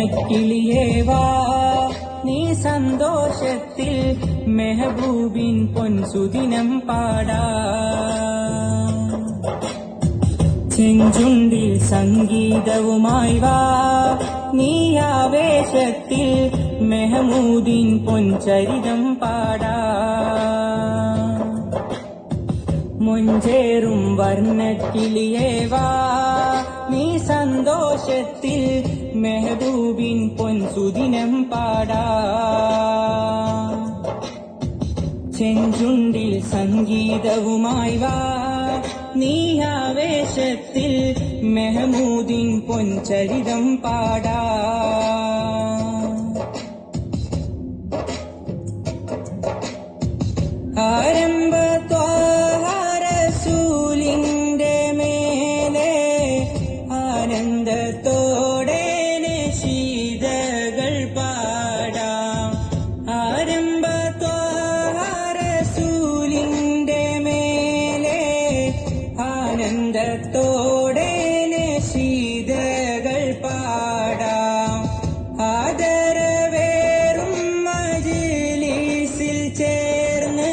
വർണക്കിളിയേവാ നീ സന്തോഷത്തിൽ മെഹബൂബിൻ പൊൻസുദിനം പാടാ. ചെഞ്ചുണ്ടിൽ സംഗീതവുമായി വാ. നീ ആവേശത്തിൽ മെഹമൂദിൻ പൊൻചരിതം പാടാ. മൊഞ്ചേറും വർണക്കിളിയേവാ നീ സന്തോഷത്തിൽ മെഹബൂബിൻ പൊൻസുദിനം പാടാ. ചെഞ്ചുണ്ടിൽ സംഗീതവുമായി വാ. നീ ആവേശത്തിൽ മെഹമൂദിൻ പൊൻചരിതം പാടാ. ആരംഭ ആനന്ദത്തോടെ ശീതകൾ പാടാം. ആദരവേറും മജിലിസിൽ ചേർന്ന്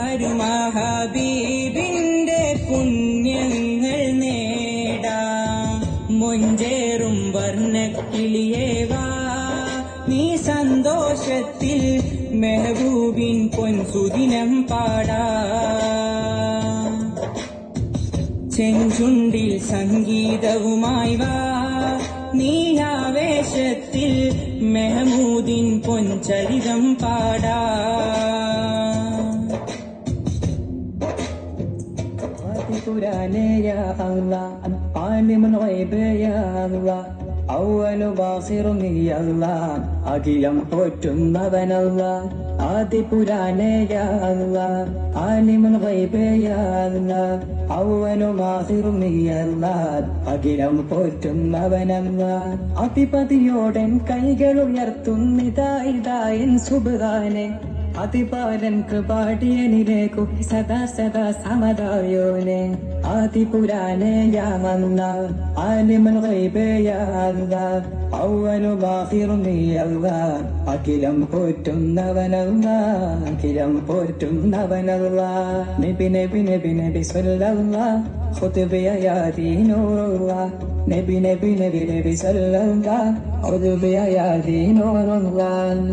അരുമഹബീബിന്റെ പുണ്യങ്ങൾ നേടാം. മൊഞ്ചേറും വർണക്കിളിയേവാ നീ സന്തോഷത്തിൽ മെഹബൂബിൻ പൊൻസുദിനം പാടാ. ചെഞ്ചുണ്ടിൽ സംഗീതവുമായി വാ നീ ആവേശത്തിൽ മെഹമൂദിൻ പൊൻചരിതം പാടാ قرآن يا الله عالم الغيب يا الله അവനു ബാസിറും നീയല്ല അഖിലം പോറ്റുന്നവനല്ല ആദിപുരാനയല്ല ആലിമുൽ ഗൈബയല്ല അവനു ബാസിറും നീയല്ല അഖിലം പോറ്റുന്നവനല്ല. അതിപതിയോടൻ കൈകൾ ഉയർത്തുന്നിതാ ഇതായൻ സുബാനെ അതിപാലൻ കൃപാടിയനിലേക്കു സദാ സദാ സമതായോനെ. ആദിപുരാനേയാമന്ന ആലിമൽ യാ അവനു ബാഹിർ നീയല്ല അഖിലം പോറ്റുന്നവനല്ല അഖിലം പോറ്റുന്നവനല്ല. നബി നബി നബി നബി സല്ലല്ല ഖുതുബിയാതി നൂറുള്ള നബി നബി നബി നബി സല്ലല്ല ഖുതുബിയാതി നൂറുള്ള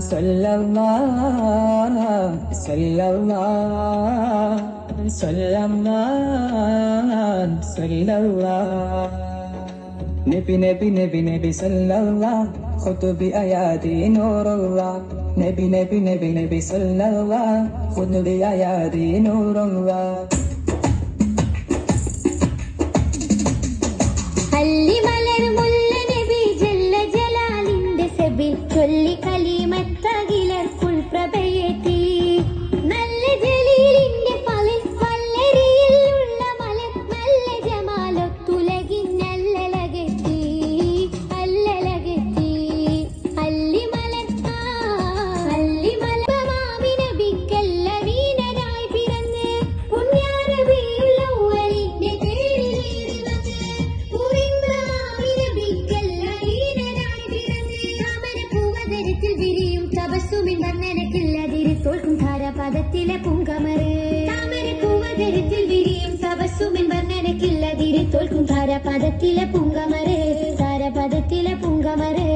സല്ലല്ലാഹു الله صلى الله صلى الله صلى الله نبي نبي نبي نبي صلى الله خذ بآياتي نور الله نبي نبي نبي نبي صلى الله خذ بآياتي نور الله علم തോൽക്കും ധാരാപദത്തിലെ പൂങ്കമറ് താമര പൂവതരത്തിൽ വിരിയും തപസ്സുമിൻ വർണനക്കില്ലതിരെ തോൽക്കും ധാരാപദത്തിലെ പൂങ്കമറ് ധാരാപദത്തിലെ പൂങ്കമറ്